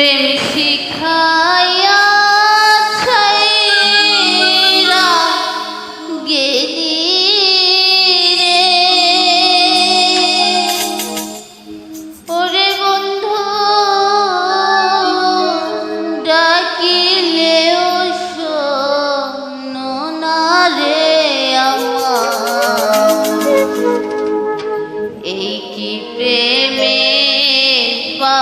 প্রেম শিখায়া খাইরা গেলি রে। ওরে বন্ধু, ডাকিলে না রে আমার। এই কি প্রেমে পা